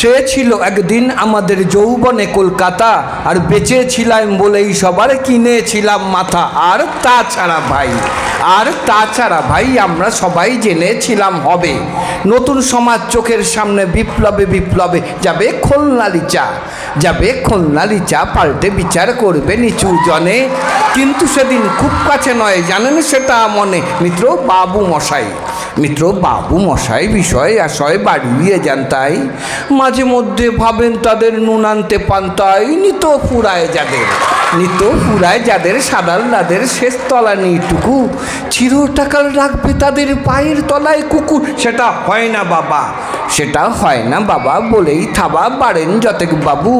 সে ছিল একদিন আমাদের যৌবনে কলকাতা, আর বেঁচে ছিলাম বলেই সবার কিনেছিলাম মাথা। আর তাছাড়া ভাই, আর তাছাড়া ভাই, আমরা সবাই জেনেছিলাম হবে। নতুন সমাজ চোখের সামনে বিপ্লবে বিপ্লবে যাবে খোলনালি চা যাবে খোলনালি চা পাল্টে বিচার করবে নিচু জনে। কিন্তু সেদিন খুব কাছে নয়, জানেন সেটা মনে? মিত্র বাবু মশাই। মিত্র, বাবু মশাই, বিষয় আশয় বাড়িয়ে যান তাই। মাঝে মধ্যে ভাবেন তাদের নুন আনতে পান্তাই নিত পুরায় যাদের, নিত পুরায় যাদের, সাদাল লাদের শেষ তলা নেইটুকু। চির টাকাল রাখবে তাদের পায়ের তলায় কুকুর, সেটা হয় না বাবা। সেটা হয় না, বাবা বলেই থাবা বাড়েন যতেক বাবু।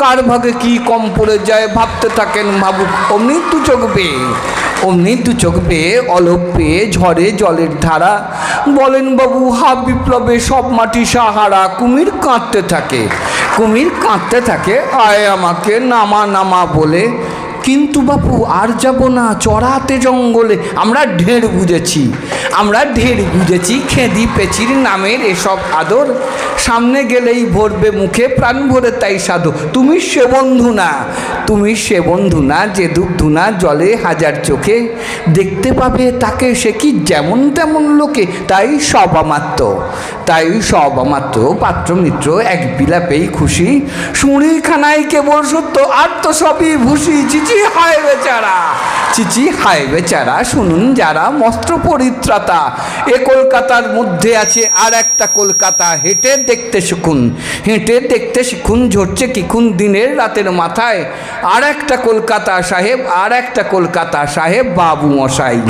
কার ভাগে কি কম পড়ে যায় ভাবতে থাকেন ভাবুক অমনি তু চোখ বেয়ে অমনি দু চোখ পেয়ে অলোক পেয়ে ঝড়ে জলের ধারা। বলেন বাবু হাফ বিপ্লবে সব মাটি সাহারা। কুমির কাঁদতে থাকে, কুমির কাঁদতে থাকে, আয় আমাকে নামা নামা বলে। কিন্তু বাপু, আর যাব না। চড়াতে জঙ্গলে আমরা ঢের বুঝেছি। আমরা ঢের বুঝেছি খেদি পেচির নামের এসব আদর। সামনে গেলেই ভরবে মুখে, প্রাণ ভরে তাই সাধু। তুমি সে বন্ধু না, তুমি সে বন্ধু না, যে দুগ্ধু না, জলে হাজার চোখে। দেখতে পাবে তাকে সে কি যেমন তেমন লোকে, তাই সব আমাত্র তাই সব আমাত্র পাত্র মিত্র এক বিলাপেই খুশি। শুঁড়িখানায় কেবল সত্য, আর তো সবই ভুসি চিচি হায় বেচারা চিচি হায় বেচারা শুনুন যারা, মস্ত্র পরিত্রাতা। এ কলকাতার মধ্যে আছে আর একটা কলকাতা, হেঁটে দেখতে শিখুন, হেঁটে দেখতে শিখুন, ঝরছে কিখুন দিনের রাতের মাথায়। আর একটা কলকাতা সাহেব, আর একটা কলকাতা সাহেব বাবু মশাই।